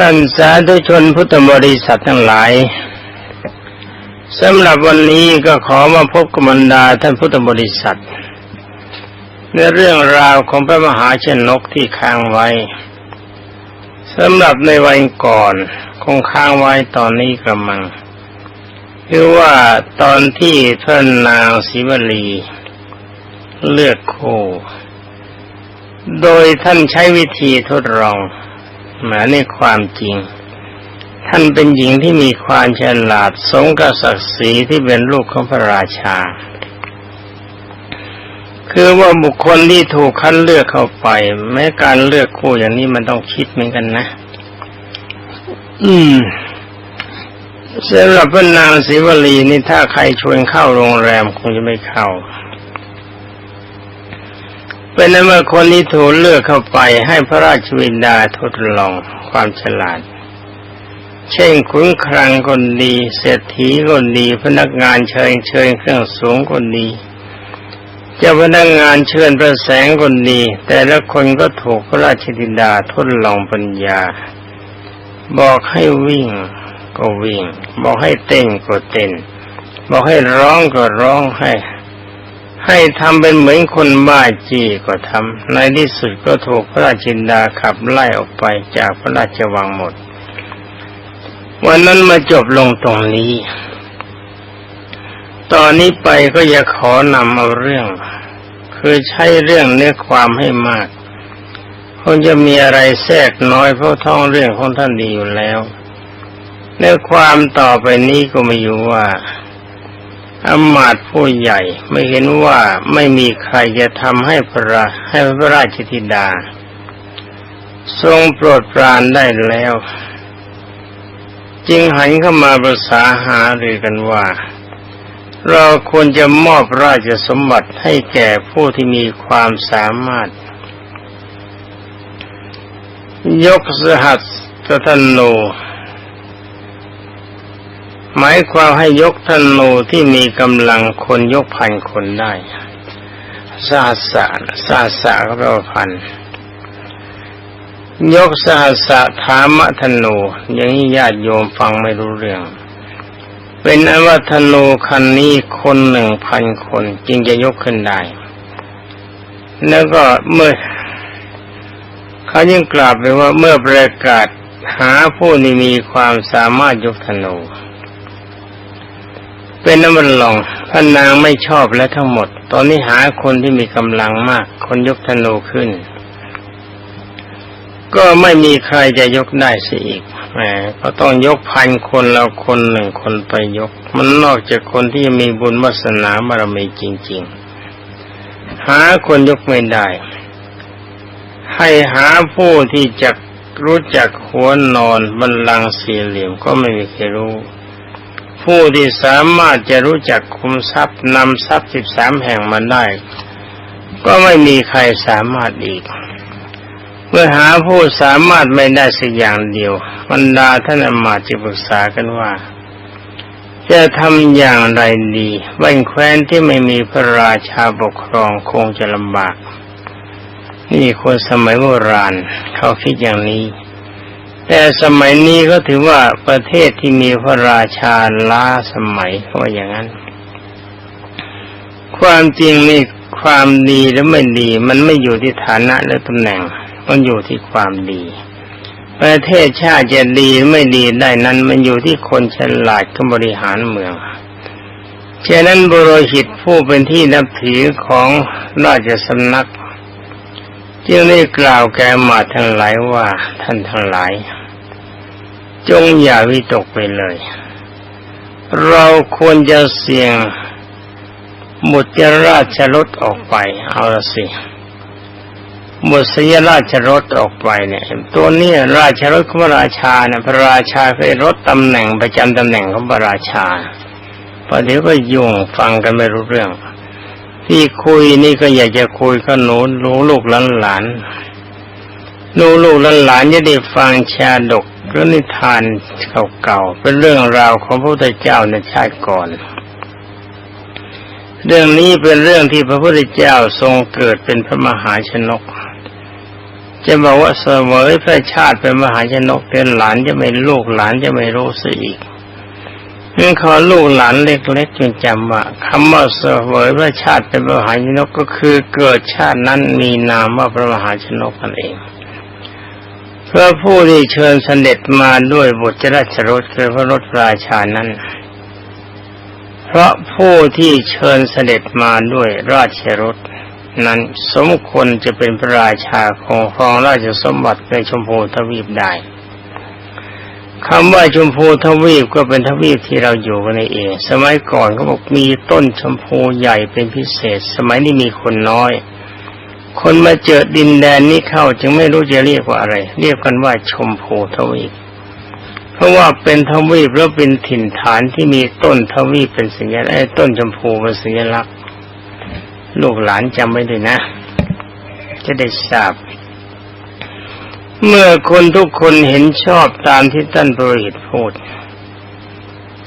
ท่านสาธุชนพุทธบริษัททั้งหลายสำหรับวันนี้ก็ขอมาพบกับบรรดาท่านพุทธบริษัท ในเรื่องราวของพระมหาชนกที่ค้างไว้สำหรับในวันก่อนคงค้างไว้ตอนนี้กำลังคือว่าตอนที่ท่านนางศิวลี เลือกโค โดยท่านใช้วิธีทดลอง หมาในความจริง ท่านเป็นหญิงที่มีความฉลาดสงกับศักดิ์ศรีที่เป็นลูกของพระราชา คือว่าบุคคลที่ถูกคัดเลือกเข้าไป แม้การเลือกคู่อย่างนี้มันต้องคิดเหมือนกันนะ อืมสำหรับพระนางศิวลีนี่ถ้าใครชวนเข้าโรงแรมคงจะไม่เข้า เป็นนั้นเมื่อคนนี้ถูกเลือกเข้าไปให้พระราชวินดาทดลองความฉลาด เช่นขุนครังคนดีเศรษฐีคนดี พนักงานเชิญเชิญเครื่องสูงคนดีเจ้าพนักงานเชิญประแสงคนดี แต่ละคนก็ถูกพระราชธินดาทดลองปัญญา บอกให้วิ่งก็วิ่ง บอกให้เต้นก็เต้นบอกให้ร้องก็ร้องให้ ให้ทำเป็นเหมือนคนบ้าจีก็ทำในที่สุดก็ถูกพระราชินดาขับไล่ออกไปจากพระราชวังหมด วันนั้นมาจบลงตรงนี้ ตอนนี้ไปก็อย่าขอนำเอาเรื่อง คือใช้เรื่องเนื้อความให้มากคงจะมีอะไรแทรกน้อยเพราะท่องเรื่องของท่านดีอยู่แล้วในความต่อไปนี้ก็ไม่อยู่ว่า อมาตผู้ใหญ่ไม่เห็นว่าไม่มีใครจะทำให้พระให้พระราชธิดา ทรงโปรดปรานได้แล้ว จึงหันเข้ามาประสาหารือกันว่า เราควรจะมอบราชสมบัติให้แก่ผู้ที่มีความสามารถ ยกสหัสตะนู หมายความให้ยกธนูที่มีกำลังคนยกพันคนได้สาสะสาสะก็แปลว่าพันยกสหัสะธามะธนูอย่างนี้ญาติโยมฟังไม่รู้เรื่อง เป็นอวัธนูคันนี้คนหนึ่งพันคนจึงจะยกขึ้นได้ แล้วก็เมื่อเขายังกล่าวไปว่าเมื่อประกาศหาผู้ที่มีความสามารถยกธนู เป็นน้ำมันหลงท่านนางไม่ชอบและทั้งหมด ตอนนี้หาคนที่มีกำลังมาก คนยกธนูขึ้น ก็ไม่มีใครจะยกได้สิอีกแหมก็ต้องยกพันคนแล้วคนหนึ่งคนไปยก มันนอกจากคนที่มีบุญวาสนาบารมีจริง ๆ หาคนยกไม่ได้ ให้หาผู้ที่จะรู้จักหัวนอนบรรลังสี่เหลี่ยมก็ไม่มีใครรู้ ผู้ที่สามารถจะรู้จักคุมทรัพย์นำทรัพย์สิบสามแห่งมาได้ ก็ไม่มีใครสามารถอีก เมื่อหาผู้สามารถไม่ได้สักอย่างเดียวบรรดาท่านอมาจะปรึกษากันว่า จะทำอย่างไรดีบ้านแคว้นที่ไม่มีพระราชาปกครองคงจะลำบาก นี่คนสมัยโบราณเขาคิดอย่างนี้ แต่สมัยนี้ก็ถือว่าประเทศที่มีพระราชาล้าสมัยเขาว่าอย่างนั้น ความจริงนี่ความดีและไม่ดี มันไม่อยู่ที่ฐานะและตำแหน่ง มันอยู่ที่ความดี ประเทศชาติจะดีไม่ดีได้นั้น มันอยู่ที่คนฉลาดก็บริหารเมืองฉะนั้นบรหิตผู้เป็นที่นับถือของราชสำนัก จึงได้กล่าวแก่มาทั้งหลายว่าท่านทั้งหลาย จงอย่าวิตกไปเลย เราควรจะเสี่ยงหมดจราชรถออกไป เอาละสิหมดสยราชรถออกไปเนี่ย ตัวนี้ราชรถของพระราชาเนี่ยพระราชาเคยรถตำแหน่งประจำตำแหน่งของพระราชาพอเดี๋ยวก็ยุ่งฟังกันไม่รู้เรื่อง ที่คุยนี่ก็อยากจะคุยกับหนูรู้ลูกหลานหลานลูลูกหลานหลานจะได้ฟังชาดกหรือนิทานเก่าๆเป็นเรื่องราวของพระพุทธเจ้าในชาติก่อน เรื่องนี้เป็นเรื่องที่พระพุทธเจ้าทรงเกิดเป็นพระมหาชนก จะบอกว่าเสวยพระชาติเป็นมหาชนกเป็นหลานจะไม่ลูกหลานจะไม่รู้สิอีก นี่ขอลูกหลานเล็กๆจงจำว่าคำว่าเสวยพระชาติเป็นมหาชนกก็คือเกิดชาตินั้นมีนามว่าพระมหาชนกนั่นเองเพื่อผู้ที่เชิญเสด็จมาด้วยบุตรราชรถคือพระรถราชานั้น เพราะผู้ที่เชิญเสด็จมาด้วยราชรถนั้นสมควรจะเป็นพระราชาของครองราชสมบัติในชมพูทวีปได้ คำว่าชมพูทวีปก็เป็นทวีปที่เราอยู่กันเอง สมัยก่อนเขาบอกมีต้นชมพูใหญ่เป็นพิเศษ สมัยนี้มีคนน้อย คนมาเจอดินแดนนี้เข้าจึงไม่รู้จะเรียกว่าอะไร เรียกกันว่าชมพูทวีป เพราะว่าเป็นทวีปแล้วเป็นถิ่นฐานที่มีต้นทวีปเป็นสัญลักษณ์ต้นชมพูเป็นสัญลักษณ์ ลูกหลานจำไว้ด้วยนะ จะได้ทราบ เมื่อคนทุกคนเห็นชอบตามที่ท่านปรหิตพูด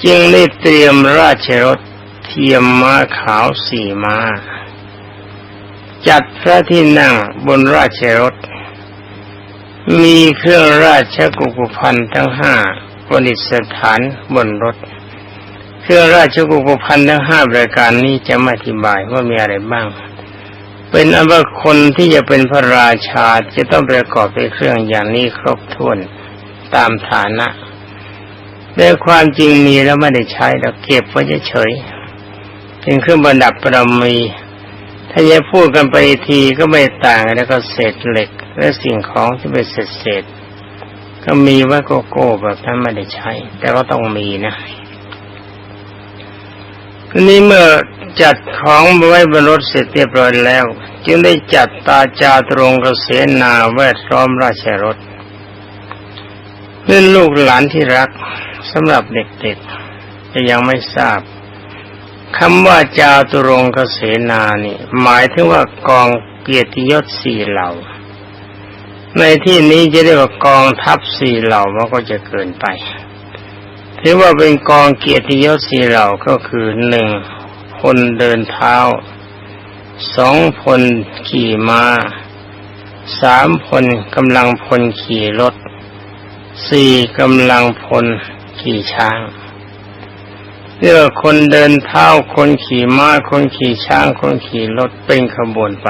จึงได้เตรียมราชรถเทียมม้าขาวสี่ม้า จัดพระที่นั่งบนราชรถ มีเครื่องราชกุกุพันทั้งห้าบนิสถานบนรถ เครื่องราชกุปพันทั้งห้ารายการนี้จะม่อธิบายว่ามีอะไรบ้าง เป็นอันว่าคนที่จะเป็นพระราชาจะต้องประกอบไปเครื่องอย่างนี้ครบถ้วนตามฐานะแต่ความจริงมีแล้วไม่ได้ใช้เราเก็บไว้เฉยเป็นเครื่องประดับประมีถ้าจะพูดกันไปทีก็ไม่ต่างแล้วก็เศษเหล็ก และสิ่งของที่เป็นเศษเศษก็มีไว้โกโก้แบบนั้นไม่ได้ใช้ แต่ก็ต้องมีนะทีนี้เมื่อ จัดของไว้บนรถเสร็จเรียบร้อยแล้ว จึงได้จัดตาจาตรงกเสนาแวดล้อมราชรถเพื่อนลูกหลานที่รักสำหรับเด็กๆจะยังไม่ทราบคำว่าจาตุรงกเสนานี่ หมายถึงว่ากองเกียรติยศสี่เหล่า ในที่นี้จะเรียกว่ากองทัพสี่เหล่ามันก็จะเกินไปถือว่าเป็นกองเกียรติยศสี่เหล่าก็คือหนึ่ง พลเดินเท้าสองพลขี่มา้าสามพลกำลังพลขี่รถสี่กำลังพลขี่ช้างเรียกคนเดินเท้าคนขี่มา้าคนขี่ช้าง คนขี่รถเป็นขบวนไป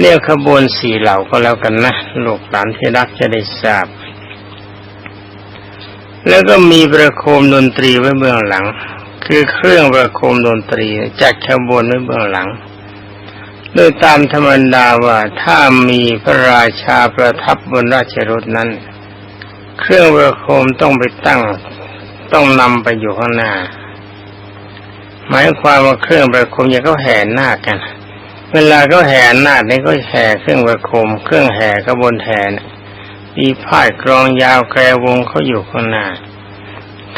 เรียกขบวนสี่เหล่าก็แล้วกันนะลูกหลานที่รักจะได้ทราบ แล้วก็มีประโคมดนตรีไว้เบื้องหลัง คือเครื่องประโคมดนตรีจัดขบวนไว้เบื้องหลังโดยตามธรรมดาว่าถ้ามีพระราชาประทับบนราชรถนั้น เครื่องประโคมต้องไปตั้งต้องนำไปอยู่ข้างหน้า หมายความว่าเครื่องประโคมอย่างเขาแห่หน้ากัน เวลาเขาแห่หน้านี่ก็แห่เครื่องประโคม เครื่องแห่กระบวนแห่มีผ้ากรองยาวแกรวงเขาอยู่ข้างหน้า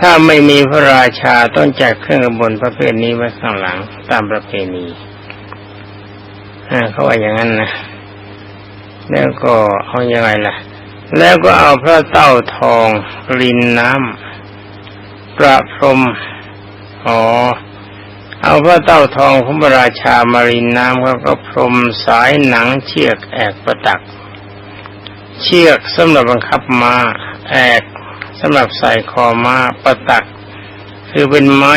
ถ้าไม่มีพระราชาต้องจัดเครื่องบนประเภทนี้ไว้ข้างหลังตามประเพณีเขาว่าอย่างนั้นนะแล้วก็เอาอยัางไงล่ะ แล้วก็เอาพระเต้าทองรินน้ำประพรมอ๋อเอาพระเต้าทองของพระราชามารินน้ำเขาก็พรมสายหนังเชือกแอกประตัก เชือกสำหรับบังคับมา้าแอก สำหรับใส่คอม้าประตัก คือเป็นไม้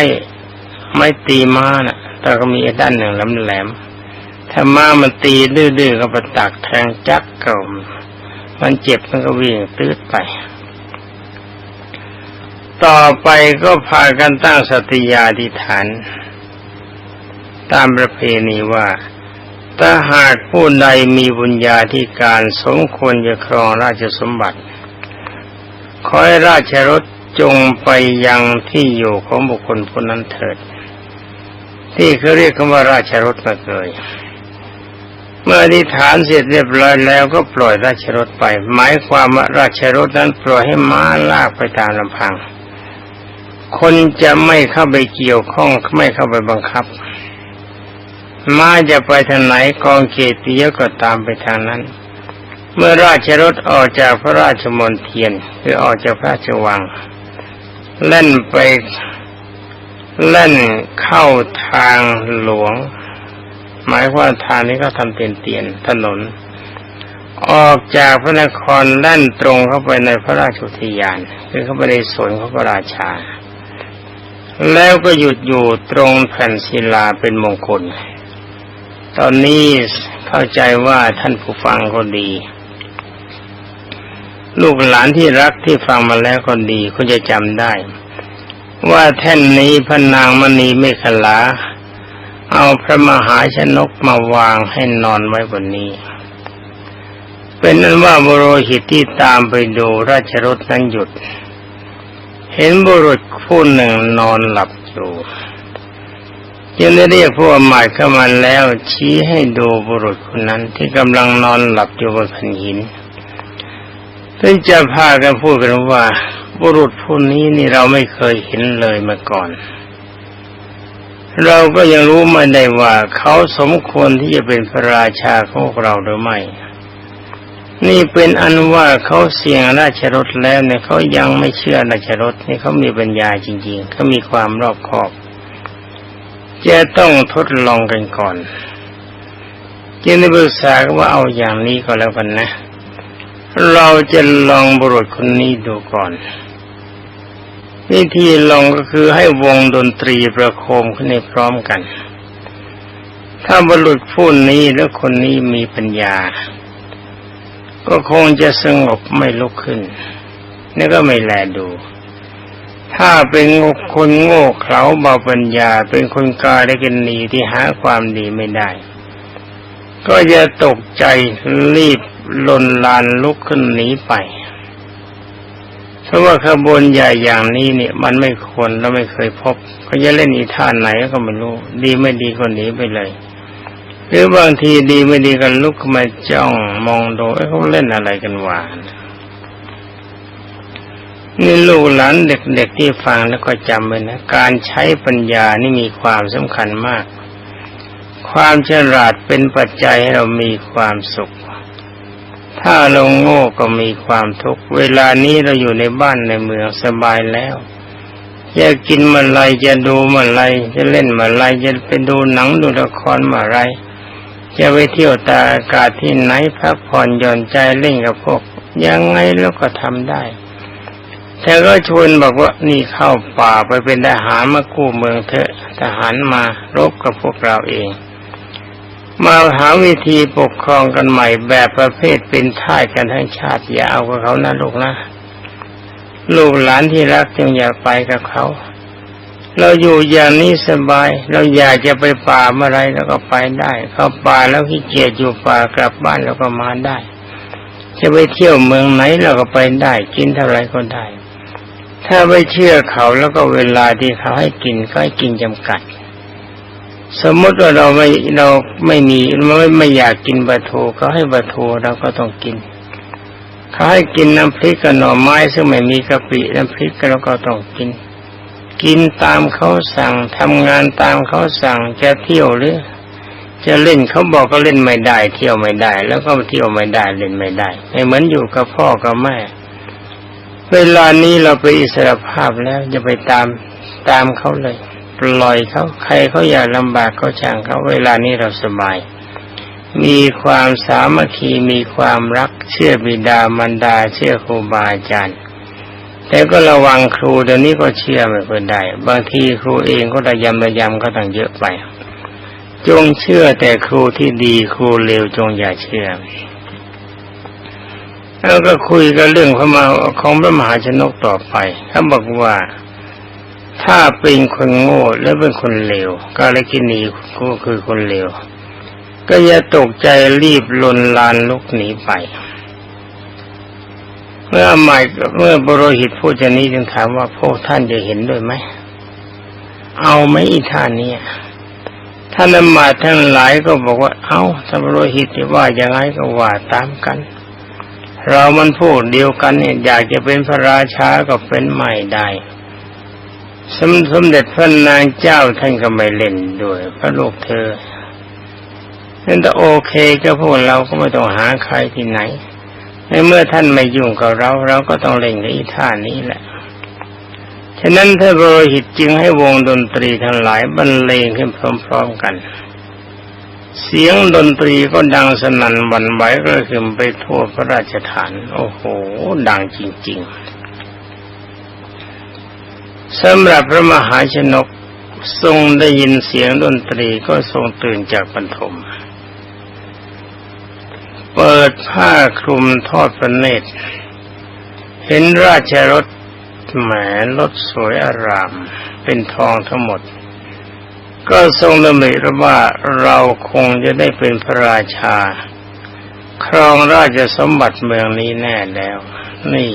ไม้ตีม้านะ่ะ แต่ก็มีด้านหนึ่งแหลมๆถ้าม้ามันตีดื้อๆก็ประตักแทงจักเก่ามันเจ็บมันก็วิ่งตื้อไป ต่อไปก็พากันตั้งสติยาธิฐาน ตามประเพณีว่า ถ้าหากผู้ใดมีบุญญาธิการสมควรจะครองราชสมบัติ ขอให้ราชรถจงไปยังที่อยู่ของบุคคลผู้นั้นเถิด ที่เขาเรียกคำว่าราชรถมาเลย เมื่ออธิษฐานเสร็จเรียบร้อยแล้วก็ปล่อยราชรถไป หมายความว่าราชรถนั้นปล่อยให้ม้าลากไปตามลำพัง คนจะไม่เข้าไปเกี่ยวข้องไม่เข้าไปบังคับ ม้าจะไปทางไหนกองเกียรติยศก็ตามไปทางนั้น เมื่อราชรถออกจากพระราชมณฑียนคือออกจากพระราชวังเล่นไปเล่นเข้าทางหลวง หมายว่าทางนี้ก็ทำเตียนเตียนถนน ออกจากพระนครแล่นตรงเข้าไปในพระราชุทยาน คือเข้าไปในสวนของพระราชา แล้วก็หยุดอยู่ตรงแผ่นศิลาเป็นมงคล ตอนนี้เข้าใจว่าท่านผู้ฟังก็ดี ลูกหลานที่รักที่ฟังมาแล้วก็ดีคุณจะจำได้ ว่าแท่นนี้พระนางมณีเมขลา เอาพระมหาชนกมาวางให้นอนไว้บนนี้ เป็นนั้นว่าบรหิตที่ตามไปดูราชรถนั้นหยุด เห็นบุรุษผู้หนึ่งนอนหลับอยู่ยังได้เรียกผู้อมาตย์เข้ามาแล้วชี้ให้ดูบุรุษคนนั้นที่กำลังนอนหลับอยู่บนแผ่นหิน เพื่อจะพากันพูดกันว่าบุรุษผู้นี้นี่เราไม่เคยเห็นเลยมาก่อน เราก็ยังรู้มาได้ว่าเขาสมควรที่จะเป็นพระราชาของเราหรือไม่ นี่เป็นอันว่าเขาเสี่ยงราชรถแล้วเนี่ยเขายังไม่เชื่อราชรถนี่เขามีปัญญาจริงๆเขามีความรอบคอบ จะต้องทดลองกันก่อน จึงได้ปรึกษาว่าเอาอย่างนี้ก็แล้วกันนะเเราจะลองบุรุษคนนี้ดูก่อน วิธีลองก็คือให้วงดนตรีประโคมขึ้นในพร้อมกัน ถ้าบุรุษผู้นี้และคนนี้มีปัญญา ก็คงจะสงบไม่ลุกขึ้น นี่ก็ไม่แลดู ถ้าเป็นคนโง่เขลาเบาปัญญา เป็นคนกาได้กันนีที่หาความดีไม่ได้ ก็จะตกใจรีบ ลนลานลุกขึ้นหนีไปเพราะว่าขบวนใหญ่อย่างนี้เนี่ย มันไม่ควรและไม่เคยพบเขาจะเล่นอีท่าไหนก็ไม่รู้ ดีไม่ดีก็หนีไปเลย หรือบางทีดีไม่ดีกันลุกมาจ้องมองดูเขาเล่นอะไรกันหวานนี่ลูกหลานเด็กๆที่ฟังแล้วก็จำไว้นะ การใช้ปัญญานี่มีความสำคัญมาก ความฉลาดเป็นปัจจัยให้เรามีความสุข ถ้าเราโง่ก็มีความทุกข์ เวลานี้เราอยู่ในบ้านในเมืองสบายแล้วจะกินเมื่อไรจะดูเมื่อไรจะเล่นเมื่อไรจะไปดูหนังดูละครเมื่อไรจะไปเที่ยวตาอากาศที่ไหนพักผ่อนหย่อนใจเล่นกับพวก ยังไงแล้วก็ทำได้แต่ก็ชวนบอกว่านี่เข้าป่าไปเป็นทหารมากู้เมืองเถอะทหารมารบกับพวกเราเอง มาหาวิธีปกครองกันใหม่แบบประเภทเป็นท่ายกันทั้งชาติอย่าเอากับเขานะลูกนะ ลูกหลานที่รักจึงอย่าไปกับเขา เราอยู่อย่างนี้สบาย เราอยากจะไปป่าเมื่อไรเราก็ไปได้ เข้าป่าแล้วขี้เกียจอยู่ป่ากลับบ้านเราก็มาได้ จะไปเที่ยวเมืองไหนเราก็ไปได้กินเท่าไรก็ได้ ถ้าไม่เชื่อเขาแล้วก็เวลาที่เขาให้กินก็ให้กินจำกัด สมมติว่าเราไม่เราไม่มีไม่ไม่อยากกินปลาทูเขาให้ปลาทูเราก็ต้องกินเขาให้กินน้ำพริกกับหน่อไม้ซึ่งไม่มีกะปิน้ำพริกเราก็ต้องกิน กินตามเขาสั่งทำงานตามเขาสั่งจะเที่ยวหรือ จะเล่นเขาบอกก็เล่นไม่ได้ เที่ยวไม่ได้ แล้วก็เที่ยวไม่ได้เล่นไม่ได้ไม่เหมือนอยู่กับพ่อกับแม่ เวลานี้เราไปอิสระภาพแล้วจะไปตามตามเขาเลย ล่อยเขาใครเขาอยากลำบากเขาช่างเขาเวลานี้เราสบาย มีความสามัคคีมีความรักเชื่อบิดามารดาเชื่อครูบาอาจารย์แต่ก็ระวังครูเดี๋ยวนี้ก็เชื่อไม่ค่อยได้ บางทีครูเองก็ระยำระยำก็ต้องเยอะไป จงเชื่อแต่ครูที่ดีครูเลวจงอย่าเชื่อแล้วก็คุยกันเรื่องพระมาของพระมหาชนกต่อไปเขาบอกว่า ถ้าเป็นคนโง่และเป็นคนเลวกาลกินีก็คือคนเลวก็อย่าตกใจรีบลนลานลุกหนีไป เมื่อใหม่เมื่อบรหิตพูดจะนี้จึงถามว่าพวกท่านจะเห็นด้วยไหม เอาไหมอีท่านเนี้ท่านมาทั้งหลายก็บอกว่า เอา้าบรหิตว่าอย่างไรก็ว่าตามกัน เรามันพูดเดียวกันเนี่ยอยากจะเป็นพระราชาก็เป็นไม่ได้ สมสมเด็จพระนางเจ้าท่านก็ไม่เล่นด้วย พระลูกเธอนั่นแต่โอเคก็พวกเราก็ไม่ต้องหาใครที่ไหน ในเมื่อท่านไม่ยุ่งกับเรา เราก็ต้องเล่นในอีท่านี้แหละ ฉะนั้นท่านโรหิตจึงให้วงดนตรีทั้งหลายบรรเลงขึ้นพร้อมๆกัน เสียงดนตรีก็ดังสนั่นหวั่นไหวกระหึ่มไปทั่วพระราชฐาน โอ้โห ดังจริง ๆ สำหรับพระมหาชนกทรงได้ยินเสียงดนตรีก็ทรงตื่นจากบรรทม เปิดผ้าคลุมทอดพระเนตร เห็นราชรถแหมรถสวยอาราม เป็นทองทั้งหมด ก็ทรงดำริว่าเราคงจะได้เป็นพระราชา ครองราชสมบัติเมืองนี้แน่แล้ว นี่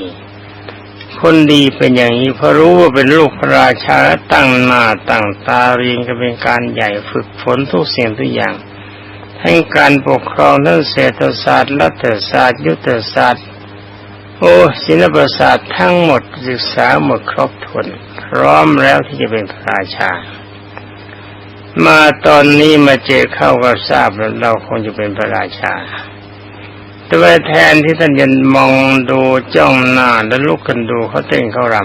คนดีเป็นอย่างนี้เพราะรู้ว่าเป็นลูกพระราชาตั้งหน้าตั้งตาเรียนกันเป็นการใหญ่ฝึกฝนทุกเสิ่งทุกอย่างทั้งการปกครองทั้งเศรษฐศาสตร์รัฐศาสตร์ยุทธศาสตร์โอ้ศิลปศาสตร์ทั้งหมดศึกษาหมดครบถ้วนพร้อมแล้วที่จะเป็นพระราชา มาตอนนี้มาเจอเข้าก็ทราบแล้วเราคงจะเป็นพระราชา แต่ว่าแทนที่ท่านจะมองดูจ้องหน้าแล้วลุกกันดูเขาเต้นเขาร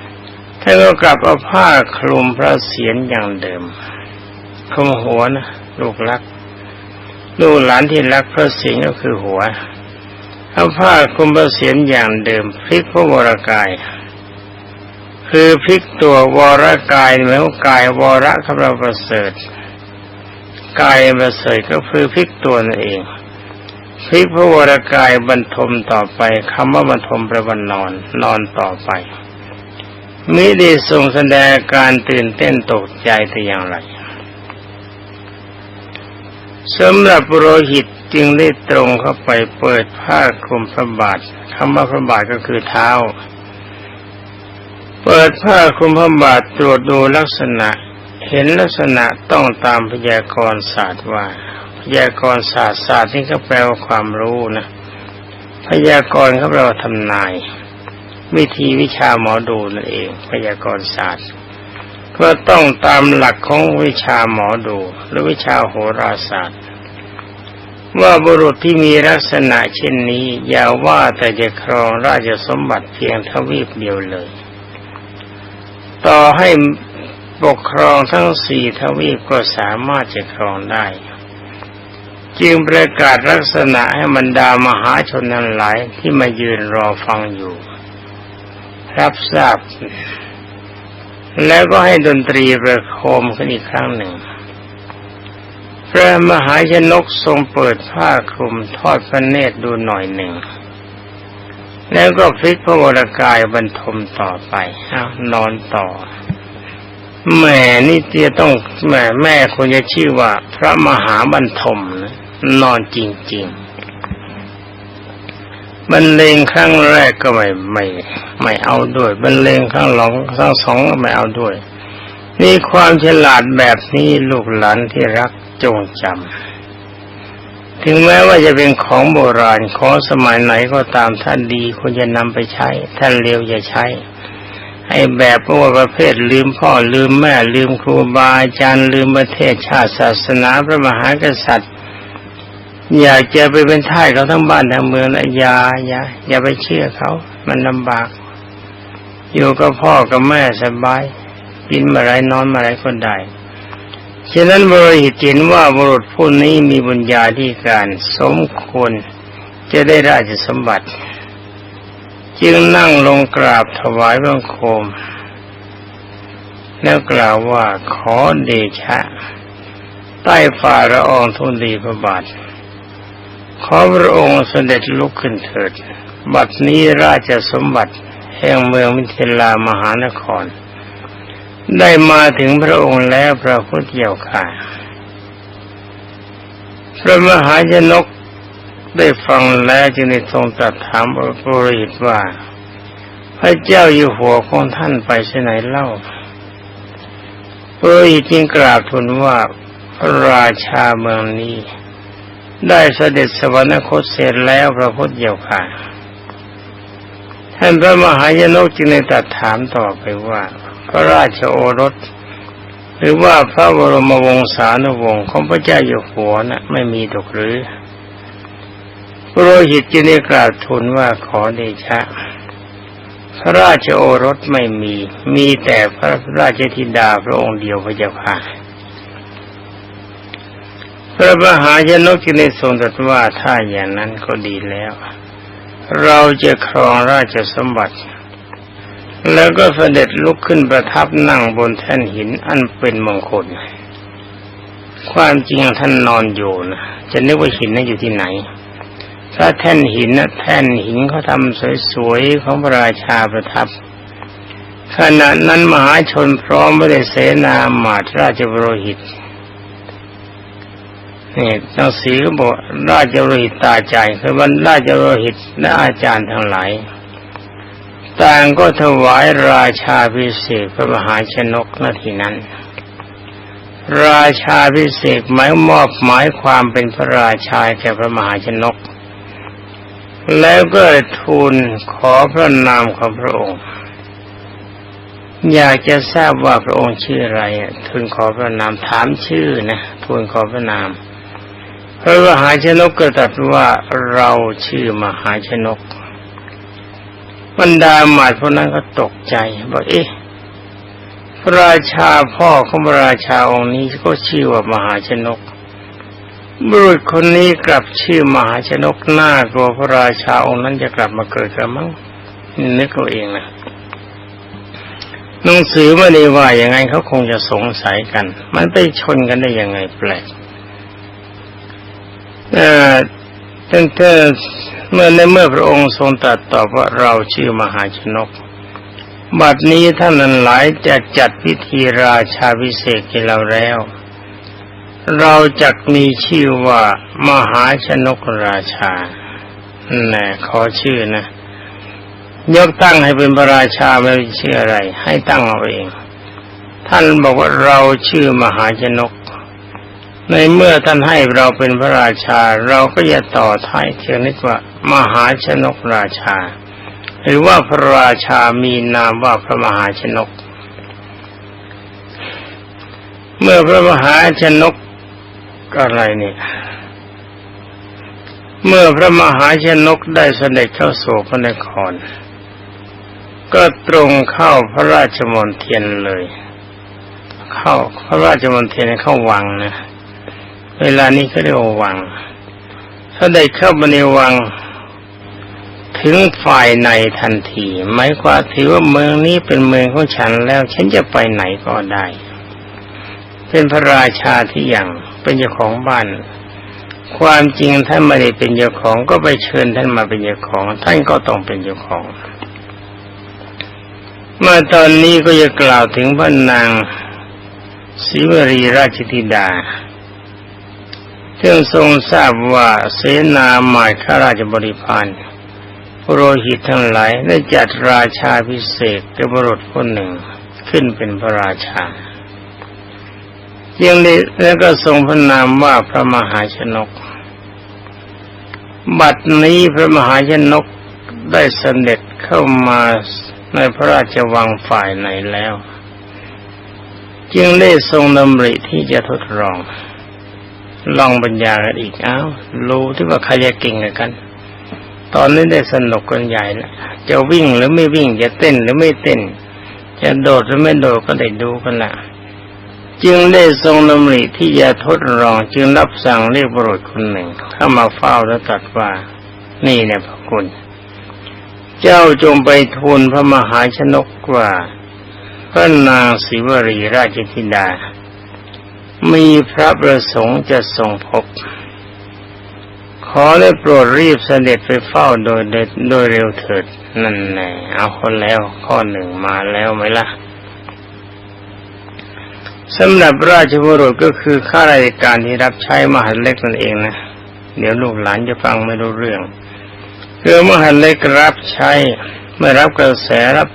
ำท่านก็กลับเอาผ้าคลุมพระเศียรอย่างเดิมคลุมหัวนะลูกรัก ลูกหลานที่รักพระสิงห์ก็คือหัวเอาผ้าคลุมพระเศียรอย่างเดิมพลิกพระวรกาย คือพลิกตัววรกายเหมือนกายวรข้าเราประเสริฐกายประเสริฐก็คือพลิกตัวนั่นเอง พลิกพระวรกายบรรทมต่อไปคำว่าบรรทมแปลว่านอนนอนต่อไปมิได้ทรงแสดงการตื่นเต้นตกใจแต่อย่างไรสำหรับโรหิตจึงได้ตรงเข้าไปเปิดผ้าคลุมพระบาทคำว่าพระบาทก็คือเท้า เปิดผ้าคลุมพระบาทตรวจดูลักษณะ เห็นลักษณะต้องตามพยากรณ์ศาสตร์ว่า พยากรณ์ศาสตร์ศาสตร์นี่ก็แปลว่าความรู้นะพยากรณ์เขาแปลว่าทำนาย วิธีวิชาหมอดูนั่นเอง พยากรณ์ศาสตร์ก็ต้องตามหลักของวิชาหมอดูหรือวิชาโหราศาสตร์ ว่าบุรุษที่มีลักษณะเช่นนี้ อย่าว่าแต่จะครองราชสมบัติเพียงทวีปเดียวเลย ต่อให้ปกครองทั้งสี่ทวีปก็สามารถจะครองได้ จึงประกาศลักษณะให้บรรดามหาชนนั้นหลายที่มายืนรอฟังอยู่ รับทราบ แล้วก็ให้ดนตรีประโคมขึ้นอีกครั้งหนึ่ง พระมหาชนกทรงเปิดผ้าคลุมทอดพระเนตรดูหน่อยหนึ่ง แล้วก็พลิกพระวรกายบรรทมต่อไปอนอนต่อแม่นี่เตียต้องแม่แม่ควรจะชื่อว่า พระมหาบรรทม นอนจริงๆบรรเลงครั้งแรกก็ไม่ไม่ ไม่เอาด้วยบรรเลงครั้งหลังครั้งสองก็ไม่เอาด้วย นี่ความฉลาดแบบนี้ลูกหลานที่รักจงจำถึงแม้ว่าจะเป็นของโบราณของสมัยไหนก็ตามท่านดีควรจะนำไปใช้ ท่านเลวอย่าใช้ไอ้แบบพวกประเภทลืมพ่อลืมแม่ลืมครูบาอาจารย์ลืมประเทศชาติศาสนาพระมหากษัตริย์ อยากจะไปเป็นท่ายเขาทั้งบ้านทั้งเมืองนะอย่าอย่าอย่าไปเชื่อเขา มันลำบาก อยู่กับพ่อกับแม่สบาย กินมาไรนอนมาไรก็ได้ฉะนั้นบริหิตเห็นว่าบุรุษผู้นี้มีบุญญาธิการสมควรจะได้ราชสมบัติ จึงนั่งลงกราบถวายบังคม แล้วกล่าวว่าขอเดชะ ใต้ฝ่าละอองทุนดีพระบาท ขอพระองค์เสด็จลุกขึ้นเถิด บัดนี้ราชสมบัติ แห่งเมืองมิถิลามหานคร ได้มาถึงพระองค์แล้วพระพุทธเจ้าค่ะพระมหายนกได้ฟังแล้วจึงได้ทรงตรัสถามพระปุริตว่า พระเจ้าอยู่หัวของท่านไปที่ไหนเล่าปุริตจึงกราบทูลว่าพระราชาเมืองนี้ ได้เสด็จสวรรคตเสร็จแล้วพระพุทธเจ้าค่ะ ท่านพระมหายนกจึงได้ตรัสถามต่อไปว่า พระราชโอรส หรือว่าพระบรมวงศานุวงศ์ของพระเจ้าอยู่หัวนะ่ะไม่มีดอกหรือพระโรหิตจึงได้กราบทูลว่าขอเดชะ พระราชโอรสไม่มี มีแต่พระราชธิดาพระองค์เดียวพระเจ้าค่ะ พระมหาชนกจึงได้ทรงตรัสว่าถ้าอย่างนั้นก็ดีแล้ว เราจะครองราชสมบัติ แล้วก็เสด็จลุกขึ้นประทับนั่งบนแท่นหินอันเป็นมงคล ความจริงท่านนอนอยู่นะจะนึกว่าหินนั้นอยู่ที่ไหน ถ้าแท่นหินนะแท่นหินเขาทำสวยๆของพระราชาประทับขณะนั้นมหาชนพร้อมไม่ได้เสนาหมาตราชบรหิต นี่หนังสือก็บอกราชโรหิตตาใจคือวันราชโรหิตและอาจารย์ทั้งหลายต่างก็ถวายราชาพิเศษพระมหาชนกนาทีนั้น ราชาพิเศษหมายมอบหมายความเป็นพระราชาแก่พระมหาชนก แล้วก็ทูลขอพระนามของพระองค์ อยากจะทราบว่าพระองค์ชื่ออะไรทูลขอพระนามถามชื่อนะทูลขอพระนาม พระมหาชนกก็ตรัสว่าเราชื่อมหาชนกบรรดาหมาดพวกนั้นก็ตกใจบอกเอ๊ะพระราชาพ่อของพระราชาองค์นี้ก็ชื่อว่ามหาชนกบุรุษคนนี้กลับชื่อมหาชนกหน้ากลัวพระราชาองค์นั้นจะกลับมาเกิดกันมั้งนึกเอาเองนะหนังสือไม่ได้ว่าอย่างไงเขาคงจะสงสัยกัน มันไปชนกันได้ยังไงแปลก เอ่อตั้งแต่เมื่อในเมื่อพระองค์ทรงตรัสตอบว่าเราชื่อมหาชนก บัดนี้ท่านนั้นหลายจะจัดพิธีราชาวิเศษให้เราแล้ว เราจักมีชื่อว่ามหาชนกราชาแน่ขอชื่อนะยกตั้งให้เป็นพระราชาไม่ชื่ออะไร ให้ตั้งเอาเอง ท่านบอกว่าเราชื่อมหาชนก ในเมื่อท่านให้เราเป็นพระราชา เราก็จะต่อท้ายเทียงนิดว่า มหาชนกราชา หรือว่าพระราชามีนามว่าพระมหาชนก เมื่อพระมหาชนกอะไรเนี่ยเมื่อพระมหาชนกได้เสด็จเข้าสู่พระนคร ก็ตรงเข้าพระราชมณฑลเลย เข้าพระราชมณฑลเข้าวังนะ เวลานี้เขาเรียกว่าวัง ถ้าได้เข้ามาในวัง ถึงฝ่ายในทันทีหมายความถือว่าเมืองนี้เป็นเมืองของฉันแล้ว ฉันจะไปไหนก็ได้ เป็นพระราชาที่อย่างเป็นเจ้าของบ้านความจริงท่านไม่ได้เป็นเจ้าของก็ไปเชิญท่านมาเป็นเจ้าของ ท่านก็ต้องเป็นเจ้าของ เมื่อตอนนี้ก็จะกล่าวถึงพระนางศิวรีราชธิดา ซึ่งทรงทราบว่าเสนาหมายข้าราชบริพารโปรหิตทั้งหลายได้จัดราชาพิเศษก่บุรุษคนหนึ่งขึ้นเป็นพระราชายังนี้แล้วก็ทรงพระนามว่าพระมหาชนก บัดนี้พระมหาชนกได้เสด็จเข้ามาในพระราชวังฝ่ายไหนแล้ว จึงได้ทรงดำริที่จะทดลอง ลองปัญญากันอีกอ้าวรู้ที่ว่าใครจะเก่งกัน ตอนนี้ได้สนุกกันใหญ่ล้วจะวิ่งหรือไม่วิ่งจะเต้นหรือไม่เต้น จะโดดหรือไม่โดดก็ได้ดูกันละจึงได้ทรงดำริที่จะทดลองจึงรับสั่งเรียกบุรุษคนหนึ่ง เข้ามาเฝ้าแล้วตรัสว่า นี่เนี่ยพระคุณ เจ้าจงไปทูลพระมหาชนกว่าพระนางศิวรีราชธิดา มีพระประสงค์จะทรงพบ ขอได้โปรดรีบเสด็จไปเฝ้าโดยโดยเร็วเถิดนั่นแน่เอาคนแล้วข้อหนึ่งมาแล้วไหมล่ะสำหรับราชบุรุษก็คือข้าราชการที่รับใช้มหาเล็กนั่นเองนะ เดี๋ยวลูกหลานจะฟังไม่รู้เรื่องคือมหาเล็กรับใช้เมื่อรับกระแสรับ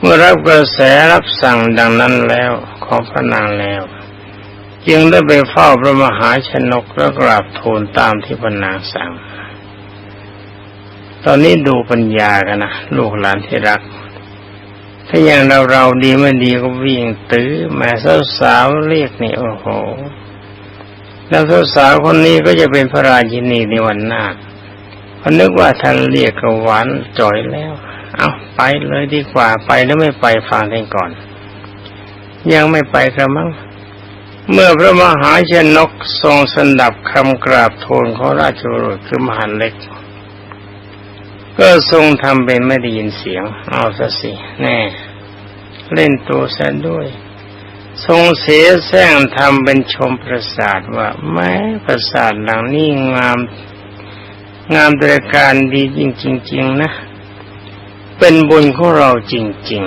เมื่อรับกระแสรับสั่งดังนั้นแล้วขอพระนางแล้ว จึงได้ไปเฝ้าพระมหาชนกแล้วกราบทูลตามที่พระนางสั่ง ตอนนี้ดูปัญญากันนะลูกหลานที่รัก ถ้าอย่างเราเราดีไม่ดีก็วิ่งตื้อแม่สาวๆเรียกนี่โอ้โห แล้วสาวคนนี้ก็จะเป็นพระราชินีในวันหน้าพนึกว่าท่านเรียกกหวานจ่อยแล้ว เอาไปเลยดีกว่าไปแล้วไม่ไปฟังท่านก่อน ยังไม่ไปกระมัง เมื่อพระมหาชนกทรงสนับคำกราบทูลของราชบุรุษคือมหาเล็ก ก็ทรงทำเป็นไม่ได้ยินเสียง เอาซะสิแน่ เล่นตัวซะด้วย ทรงเสียแซงทำเป็นชมประสาทว่าแม้ประสาทหลังนี้งาม งามตระการดีจริงๆๆนะ เป็นบุญของเราจริง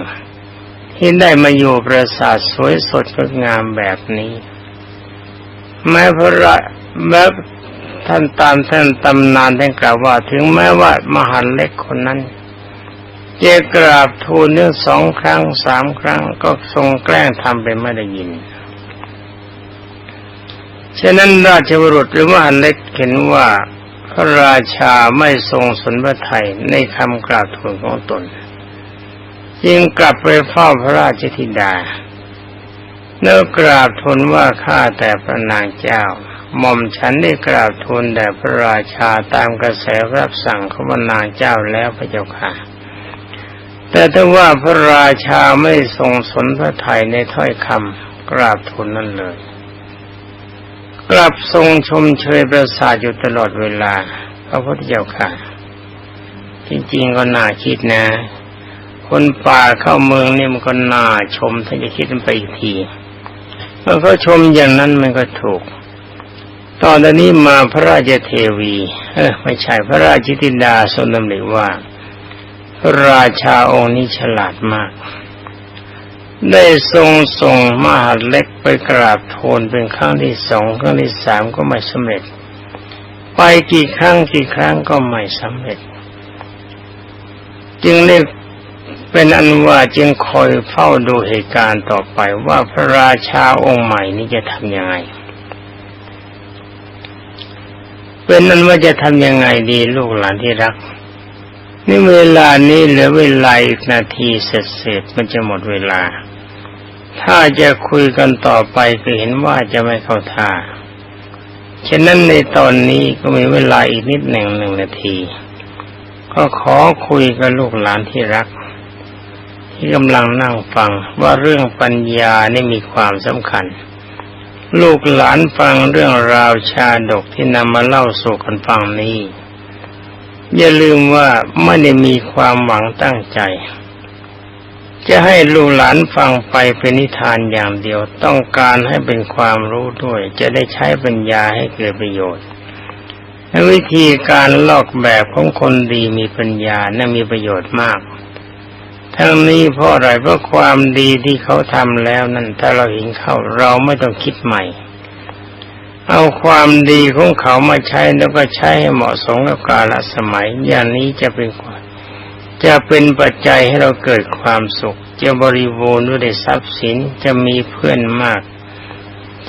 ๆที่ได้มาอยู่ประสาทสวยสดงดงามแบบนี้ แม้พระแม้ท่านตามท่านตำนานท่านกล่าวว่า ถึงแม้ว่ามหันเล็กคนนั้นจะกราบทูลเรื่องสองครั้งสามครั้งก็ทรงแกล้งทำเป็นไม่ได้ยิน ฉะนั้นราชบุรุษหรือมหันเล็กเห็นว่าพระราชาไม่ทรงสนพระไทยในคำกราบทูลของตน จึงกลับไปเฝ้าพระราชธิดา เนื้อกราบทูลว่าข้าแต่พระนางเจ้าหม่อมฉันได้กราบทูลแด่พระราชาตามกระแสรับสั่งของพระนางเจ้าแล้วพระเจ้าค่ะ แต่ถ้าว่าพระราชาไม่ทรงสนพระไทยในถ้อยคำกราบทูลนั้นเลย กลับทรงชมเชยประสาทอยู่ตลอดเวลาพระพุทธเจ้าค่ะ จริงๆก็น่าคิดนะ คนป่าเข้าเมืองนี่มันก็น่าชมถ้าจะคิดมันไปอีกที มื่อเขาชมอย่างนั้นมันก็ถูก ตอนนี้มาพระราชเทวี เออไม่ใช่พระราชธิดาทรงดำริว่า ราชาองค์นี้ฉลาดมาก ได้ทรงส่งมหาเล็กไปกราบทูลเป็นครั้งที่สองครั้งที่สามก็ไม่สำเร็จ ไปกี่ครั้งกี่ครั้งก็ไม่สำเร็จ จึงเรียก เป็นอันว่าจึงคอยเฝ้าดูเหตุการณ์ต่อไปว่าพระราชาองค์ใหม่นี้จะทำยังไง เป็นนั้นว่าจะทำยังไงดีลูกหลานที่รัก นี่เวลานี้เหลือเวลาอีกนาทีเสร็จๆมันจะหมดเวลา ถ้าจะคุยกันต่อไปก็เห็นว่าจะไม่เข้าท่า ฉะนั้นในตอนนี้ก็มีเวลาอีกนิดหนึ่งหนึ่งนาที ก็ขอคุยกับลูกหลานที่รัก ที่กำลังนั่งฟังว่าเรื่องปัญญานี่มีความสำคัญ ลูกหลานฟังเรื่องราวชาดกที่นำมาเล่าสู่กันฟังนี้ อย่าลืมว่าไม่ได้มีความหวังตั้งใจ จะให้ลูกหลานฟังไปเป็นนิทานอย่างเดียวต้องการให้เป็นความรู้ด้วย จะได้ใช้ปัญญาให้เกิดประโยชน์วิธีการลอกแบบของคนดีมีปัญญาน่ามีประโยชน์มาก ทั้งนี้เพราะอะไรเพราะความดีที่เขาทำแล้วนั่นถ้าเราเห็นเข้าเราไม่ต้องคิดใหม่ เอาความดีของเขามาใช้แล้วก็ใช้ให้เหมาะสมกับกาลสมัย อย่างนี้จะเป็นจะเป็นปัจจัยให้เราเกิดความสุข จะบริบูรณ์ด้วยทรัพย์สินจะมีเพื่อนมาก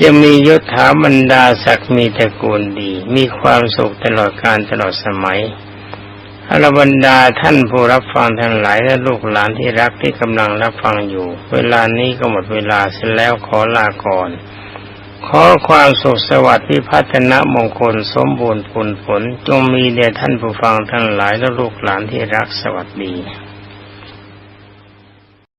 จะมียศถาบรรดาศักดิ์มีตระกูลดี มีความสุขตลอดการตลอดสมัย อรบรรดาท่านผู้รับฟังทั้งหลายและลูกหลานที่รักที่กำลังรับฟังอยู่ เวลานี้ก็หมดเวลาเสร็จแล้วขอลาก่อน ขอความสุขสวัสดิ์พิพัฒนมงคลสมบูรณ์ผลผล จงมีแด่ท่านผู้ฟังทั้งหลายและลูกหลานที่รักสวัสดี